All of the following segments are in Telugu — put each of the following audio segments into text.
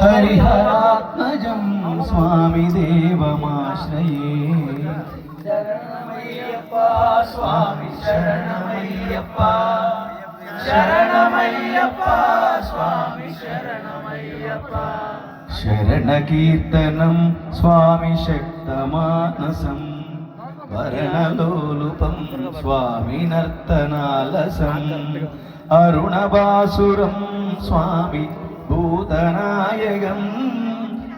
హరిహరాత్మజం స్వామి దేవమాశ్రయే. శరణమయ్యప్ప స్వామి శరణమయ్యప్ప. శరణమయ్యప్ప స్వామి శరణమయ్యప్ప. శరణ కీర్తనం స్వామి శక్తమానసం. వరణలోలుపం స్వామి నర్తనాలసం. అరుణబాసురం స్వామి भूतनायगम्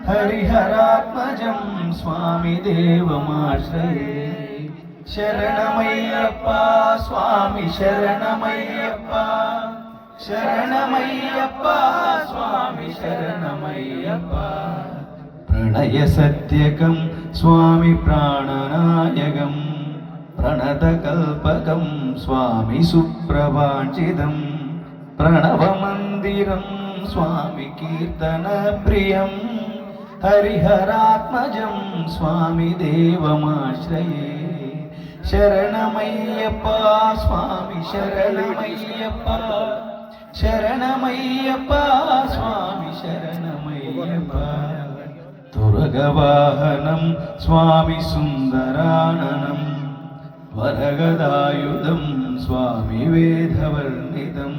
हरिहरात्मजं स्वामि देवमाश्रये। शरणमय्यप्पा स्वामि शरणमय्यप्पा शरणमय्यप्पा स्वामि शरणमय्यप्पा। प्रणयसत्यकं स्वामि प्राणनायकं प्रणतकल्पकं स्वामि सुप्रभाषितं प्रणवमन्दिरम् స్వామి కీర్తన ప్రియం హరిహరాత్మజం స్వామి దేవమాశ్రయే శరణమయ్యప్ప స్వామి శరణమయ్యప్ప శరణమయ్యప్ప స్వామి శరణమయ్యప్ప తురగవాహనం స్వామి సుందరాననం వరగదాయుధం స్వామి వేదవర్ణితం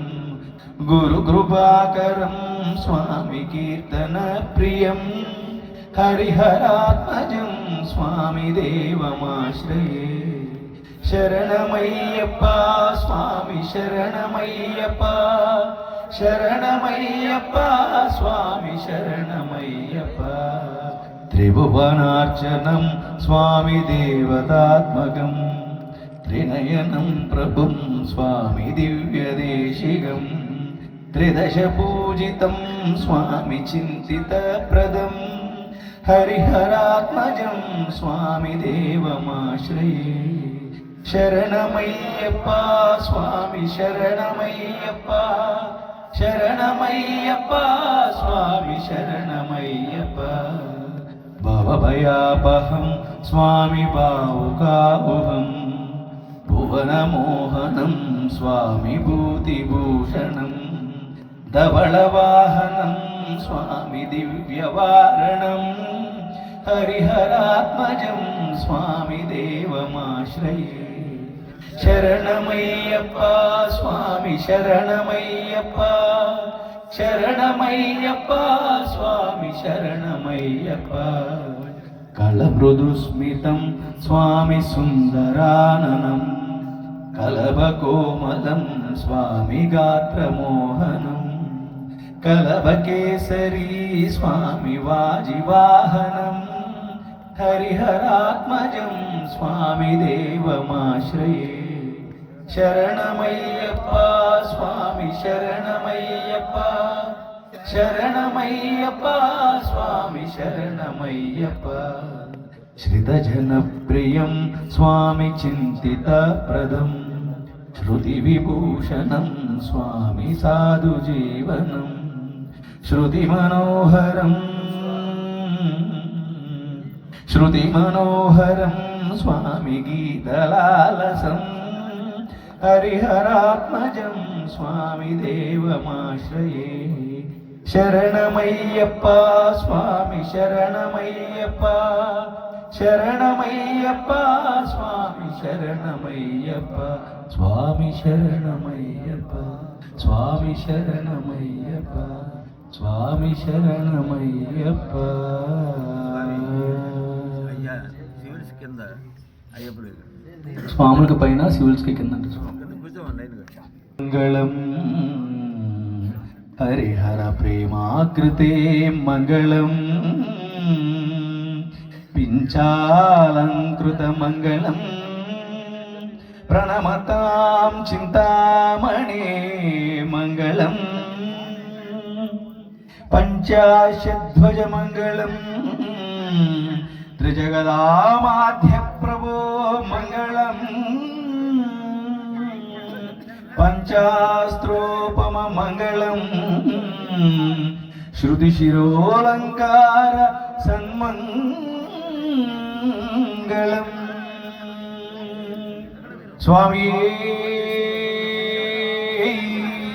ഗുരുകൃപാകരം സ്വാമി കീർത്തന പ്രിയം ഹരിഹരാത്മജം സ്വാമി ദേവമാശ്രയേ. ശരണമയ്യപ്പ സ്വാമി ശരണമയ്യപ്പ ശരണമയ്യപ്പ സ്വാമി ശരണമയ്യപ്പ. ത്രിഭുവനാർച്ചനം സ്വാമി ദേവതാത്മകം. ത്രിനയനം പ്രഭും സ്വാമി ദിവ്യദേശികം. त्रिदशपूजितं स्वामि चिन्तितप्रदम् हरिहरात्मजं स्वामि देवमाश्रये शरणमय्यप्पा स्वामि शरणमय्यप्पा शरणमय्यप्पा स्वामि शरणमय्यप्पा भवभयापहं स्वामि भावुकाहुहं भुवनमोहनं स्वामि भूतिभूषणम् భూతిభూషణం ధవళవాహనం స్వామి దివ్యవారణం హరిహరాత్మజం స్వామి దేవమాశ్రయే శరణమయ్యప్ప స్వామి శరణమయ్యప్ప శరణమయ్యప్ప స్వామి శరణమయ్యప్ప కళమృదుస్మితం స్వామి సుందరాననం కలభకోమలం స్వామి कलभकेसरी स्वामि वाजिवाहनम् हरिहरात्मजं स्वामि देवमाश्रये शरणमय्यप्पा स्वामि शरणमय्यप्पा शरणमय्यप्पा स्वामि शरणमय्यप्पा श्रितजनप्रियं स्वामि चिन्तितप्रदम् श्रुतिविभूषणं स्वामि साधुजीवनम् స్వామి సాధు జీవనం శృతి మనోహరం శృతి మనోహరం స్వామి గీతలాలసం హరిహరాత్మజం స్వామి దేవమాశ్రయే శరణమయ్యప్ప స్వామి శరణమయ్యప్ప శరణమయ్యప్ప స్వామి శరణమయ్యప్ప స్వామి శరణమయ్యప్ప స్వామి శరణమయ్యప్ప స్వామి శరణమయ్యప్ప అయ్యా సివిల్స్ కింద అయ్యప్పుడు స్వాములకి పైన సివిల్స్కి కింద కింద కూర్చోమండి లైన్గా మంగళం హరిహర ప్రేమాకృతే మంగళం పించాలంకృత మంగళం ప్రణమతాం చింతామణి మంగళం പഞ്ചാശധ്വജമംഗളം. ത്രിജഗദാമാധ്യപ്രഭോ മംഗളം. പഞ്ചാസ്ത്രോപമംഗളം ശ്രുതിശിരോളങ്കാര സന്മംഗളം. സ്വാമിയേ.